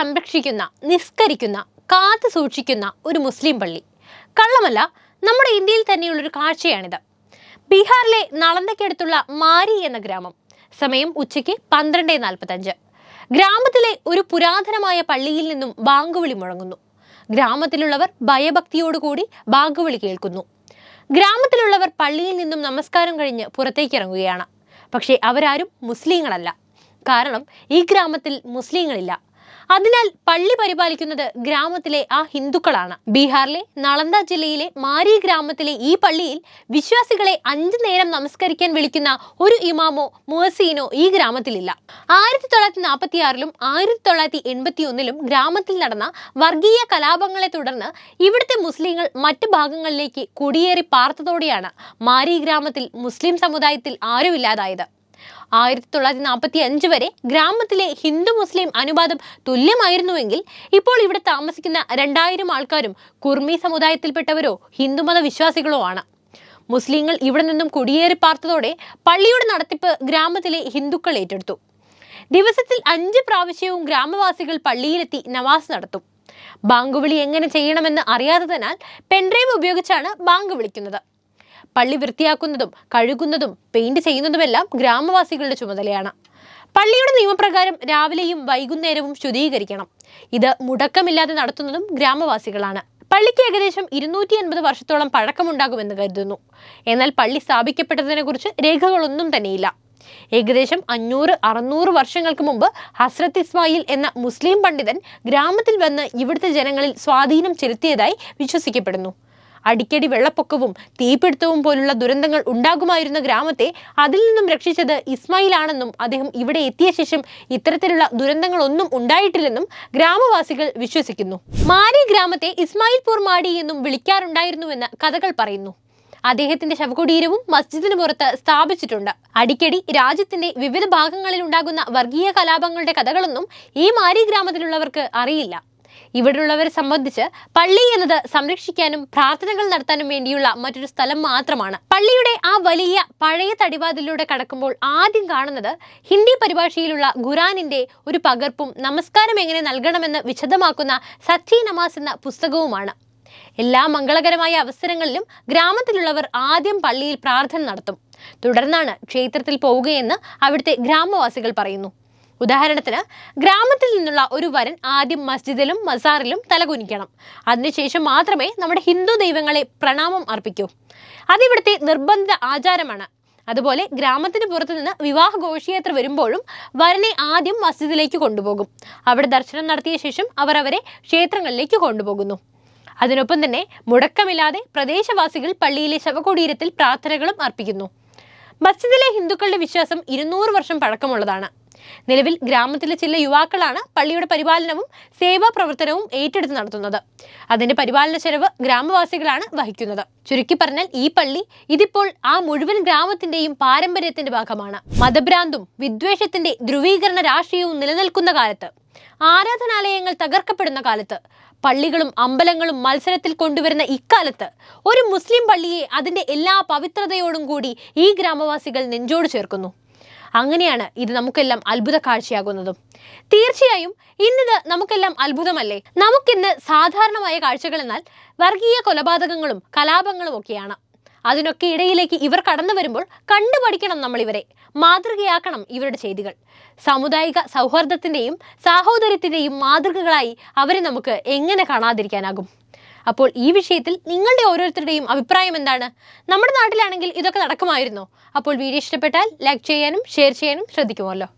സംരക്ഷിക്കുന്ന നിസ്കരിക്കുന്ന കാത്തു സൂക്ഷിക്കുന്ന ഒരു മുസ്ലിം പള്ളി. കള്ളമല്ല നമ്മുടെ ഇന്ത്യയിൽ തന്നെയുള്ളൊരു കാഴ്ചയാണിത്. ബീഹാറിലെ നളന്തയ്ക്കടുത്തുള്ള മാരി എന്ന ഗ്രാമം. സമയം ഉച്ചയ്ക്ക് പന്ത്രണ്ട് നാൽപ്പത്തഞ്ച്. ഗ്രാമത്തിലെ ഒരു പുരാതനമായ പള്ളിയിൽ നിന്നും ബാങ്കുവിളി മുഴങ്ങുന്നു. ഗ്രാമത്തിലുള്ളവർ ഭയഭക്തിയോടുകൂടി ബാങ്കുവിളി കേൾക്കുന്നു. ഗ്രാമത്തിലുള്ളവർ പള്ളിയിൽ നിന്നും നമസ്കാരം കഴിഞ്ഞ് പുറത്തേക്ക് ഇറങ്ങുകയാണ് പക്ഷേ അവരാരും മുസ്ലിങ്ങളല്ല. കാരണം ഈ ഗ്രാമത്തിൽ മുസ്ലിങ്ങളില്ല. അതിനാൽ പള്ളി പരിപാലിക്കുന്നത് ഗ്രാമത്തിലെ ആ ഹിന്ദുക്കളാണ്. ബീഹാറിലെ നളന്ദ ജില്ലയിലെ മാരി ഗ്രാമത്തിലെ ഈ പള്ളിയിൽ വിശ്വാസികളെ അഞ്ചു നേരം നമസ്കരിക്കാൻ വിളിക്കുന്ന ഒരു ഇമാമോ മുഹസീനോ ഈ ഗ്രാമത്തിലില്ല. ആയിരത്തി തൊള്ളായിരത്തി നാൽപ്പത്തി ആറിലും ആയിരത്തി തൊള്ളായിരത്തി എൺപത്തി ഒന്നിലും ഗ്രാമത്തിൽ നടന്ന വർഗീയ കലാപങ്ങളെ തുടർന്ന് ഇവിടുത്തെ മുസ്ലിങ്ങൾ മറ്റ് ഭാഗങ്ങളിലേക്ക് കുടിയേറി പാർത്തതോടെയാണ് മാരി ഗ്രാമത്തിൽ മുസ്ലിം സമുദായത്തിൽ ആരുമില്ലാതായത്. ആയിരത്തി തൊള്ളായിരത്തി നാൽപ്പത്തി അഞ്ച് വരെ ഗ്രാമത്തിലെ ഹിന്ദു മുസ്ലിം അനുപാതം തുല്യമായിരുന്നുവെങ്കിൽ ഇപ്പോൾ ഇവിടെ താമസിക്കുന്ന രണ്ടായിരം ആൾക്കാരും കുർമി സമുദായത്തിൽപ്പെട്ടവരോ ഹിന്ദുമത വിശ്വാസികളോ ആണ്. മുസ്ലിങ്ങൾ ഇവിടെ നിന്നും കുടിയേറി പാർത്തതോടെ പള്ളിയുടെ നടത്തിപ്പ് ഗ്രാമത്തിലെ ഹിന്ദുക്കൾ ഏറ്റെടുത്തു. ദിവസത്തിൽ അഞ്ച് പ്രാവശ്യവും ഗ്രാമവാസികൾ പള്ളിയിലെത്തി നവാസ് നടത്തും. ബാങ്കുവിളി എങ്ങനെ ചെയ്യണമെന്ന് അറിയാത്തതിനാൽ പെൻഡ്രൈവ് ഉപയോഗിച്ചാണ് ബാങ്ക് വിളിക്കുന്നത്. പള്ളി വൃത്തിയാക്കുന്നതും കഴുകുന്നതും പെയിന്റ് ചെയ്യുന്നതുമെല്ലാം ഗ്രാമവാസികളുടെ ചുമതലയാണ്. പള്ളിയുടെ നിയമപ്രകാരം രാവിലെയും വൈകുന്നേരവും ശുദ്ധീകരിക്കണം. ഇത് മുടക്കമില്ലാതെ നടത്തുന്നതും ഗ്രാമവാസികളാണ്. പള്ളിക്ക് ഏകദേശം ഇരുന്നൂറ്റി അൻപത് വർഷത്തോളം പഴക്കമുണ്ടാകുമെന്ന് കരുതുന്നു. എന്നാൽ പള്ളി സ്ഥാപിക്കപ്പെട്ടതിനെക്കുറിച്ച് രേഖകളൊന്നും തന്നെയില്ല. ഏകദേശം അഞ്ഞൂറ് അറുന്നൂറ് വർഷങ്ങൾക്ക് മുമ്പ് ഹസ്രത്ത് ഇസ്മായിൽ എന്ന മുസ്ലിം പണ്ഡിതൻ ഗ്രാമത്തിൽ വന്ന് ഇവിടുത്തെ ജനങ്ങളിൽ സ്വാധീനം ചെലുത്തിയതായി വിശ്വസിക്കപ്പെടുന്നു. അടിക്കടി വെള്ളപ്പൊക്കവും തീപിടുത്തവും പോലുള്ള ദുരന്തങ്ങൾ ഉണ്ടാകുമായിരുന്ന ഗ്രാമത്തെ അതിൽ നിന്നും രക്ഷിച്ചത് ഇസ്മായിൽ ആണെന്നും അദ്ദേഹം ഇവിടെ എത്തിയ ശേഷം ഇത്തരത്തിലുള്ള ദുരന്തങ്ങളൊന്നും ഉണ്ടായിട്ടില്ലെന്നും ഗ്രാമവാസികൾ വിശ്വസിക്കുന്നു. മാരി ഗ്രാമത്തെ ഇസ്മായിൽപൂർ മാടി എന്നും വിളിക്കാറുണ്ടായിരുന്നുവെന്ന് കഥകൾ പറയുന്നു. അദ്ദേഹത്തിന്റെ ശവകുടീരവും മസ്ജിദിന് പുറത്ത് സ്ഥാപിച്ചിട്ടുണ്ട്. അടിക്കടി രാജ്യത്തിന്റെ വിവിധ ഭാഗങ്ങളിൽ ഉണ്ടാകുന്ന വർഗീയ കലാപങ്ങളുടെ കഥകളൊന്നും ഈ മാരി ഗ്രാമത്തിലുള്ളവർക്ക് അറിയില്ല. ഇവിടെയുള്ളവരെ സംബന്ധിച്ച് പള്ളി എന്നത് സംരക്ഷിക്കാനും പ്രാർത്ഥനകൾ നടത്താനും വേണ്ടിയുള്ള മറ്റൊരു സ്ഥലം മാത്രമാണ്. പള്ളിയുടെ ആ വലിയ പഴയ തടിവാതിലൂടെ കടക്കുമ്പോൾ ആദ്യം കാണുന്നത് ഹിന്ദി പരിഭാഷയിലുള്ള ഖുറാനിന്റെ ഒരു പകർപ്പും നമസ്കാരം എങ്ങനെ നൽകണമെന്ന് വിശദമാക്കുന്ന സച്ചി നമാസ് എന്ന പുസ്തകവുമാണ്. എല്ലാ മംഗളകരമായ അവസരങ്ങളിലും ഗ്രാമത്തിലുള്ളവർ ആദ്യം പള്ളിയിൽ പ്രാർത്ഥന നടത്തും. തുടർന്നാണ് ക്ഷേത്രത്തിൽ പോവുകയെന്ന് അവിടുത്തെ ഗ്രാമവാസികൾ പറയുന്നു. ഉദാഹരണത്തിന് ഗ്രാമത്തിൽ നിന്നുള്ള ഒരു വരൻ ആദ്യം മസ്ജിദിലും മസാറിലും തലകുനിക്കണം. അതിനുശേഷം മാത്രമേ നമ്മുടെ ഹിന്ദു ദൈവങ്ങളെ പ്രണാമം അർപ്പിക്കൂ. അതിവിടുത്തെ നിർബന്ധിത ആചാരമാണ്. അതുപോലെ ഗ്രാമത്തിന് പുറത്തു നിന്ന് വിവാഹ ഘോഷയാത്ര വരുമ്പോഴും വരനെ ആദ്യം മസ്ജിദിലേക്ക് കൊണ്ടുപോകും. അവിടെ ദർശനം നടത്തിയ ശേഷം അവർ അവരെ ക്ഷേത്രങ്ങളിലേക്ക് കൊണ്ടുപോകുന്നു. അതിനൊപ്പം തന്നെ മുടക്കമില്ലാതെ പ്രദേശവാസികൾ പള്ളിയിലെ ശവകുടീരത്തിൽ പ്രാർത്ഥനകളും അർപ്പിക്കുന്നു. മസ്ജിദിലെ ഹിന്ദുക്കളുടെ വിശ്വാസം ഇരുന്നൂറ് വർഷം പഴക്കമുള്ളതാണ്. നിലവിൽ ഗ്രാമത്തിലെ ചില യുവാക്കളാണ് പള്ളിയുടെ പരിപാലനവും സേവാ പ്രവർത്തനവും ഏറ്റെടുത്ത് നടത്തുന്നത്. അതിന്റെ പരിപാലന ചെലവ് ഗ്രാമവാസികളാണ് വഹിക്കുന്നത്. ചുരുക്കി പറഞ്ഞാൽ ഈ പള്ളി ഇതിപ്പോൾ ആ മുഴുവൻ ഗ്രാമത്തിന്റെയും പാരമ്പര്യത്തിന്റെ ഭാഗമാണ്. മതഭ്രാന്തും വിദ്വേഷത്തിന്റെ ധ്രുവീകരണ രാഷ്ട്രീയവും നിലനിൽക്കുന്ന കാലത്ത് ആരാധനാലയങ്ങൾ തകർക്കപ്പെടുന്ന കാലത്ത് പള്ളികളും അമ്പലങ്ങളും മത്സരത്തിൽ കൊണ്ടുവരുന്ന ഇക്കാലത്ത് ഒരു മുസ്ലിം പള്ളിയെ അതിന്റെ എല്ലാ പവിത്രതയോടും കൂടി ഈ ഗ്രാമവാസികൾ നെഞ്ചോട് ചേർക്കുന്നു. അങ്ങനെയാണ് ഇത് നമുക്കെല്ലാം അത്ഭുത കാഴ്ചയാകുന്നതും. തീർച്ചയായും ഇന്നിത് നമുക്കെല്ലാം അത്ഭുതമല്ലേ? നമുക്കിന്ന് സാധാരണമായ കാഴ്ചകൾ എന്നാൽ വർഗീയ കൊലപാതകങ്ങളും കലാപങ്ങളും ഒക്കെയാണ്. അതിനൊക്കെ ഇടയിലേക്ക് ഇവർ കടന്നു വരുമ്പോൾ കണ്ടുപഠിക്കണം നമ്മൾ ഇവരെ മാതൃകയാക്കണം ഇവരുടെ ചെയ്തികൾ. സാമുദായിക സൗഹാർദ്ദത്തിന്റെയും സാഹോദര്യത്തിന്റെയും മാതൃകകളായി അവരെ നമുക്ക് എങ്ങനെ കാണാതിരിക്കാനാകും? അപ്പോൾ ഈ വിഷയത്തിൽ നിങ്ങളുടെ ഓരോരുത്തരുടെയും അഭിപ്രായം എന്താണ്? നമ്മുടെ നാട്ടിലാണെങ്കിൽ ഇതൊക്കെ നടക്കുമായിരുന്നോ. അപ്പോൾ വീഡിയോ ഇഷ്ടപ്പെട്ടാൽ ലൈക്ക് ചെയ്യാനും ഷെയർ ചെയ്യാനും ശ്രദ്ധിക്കുമല്ലോ.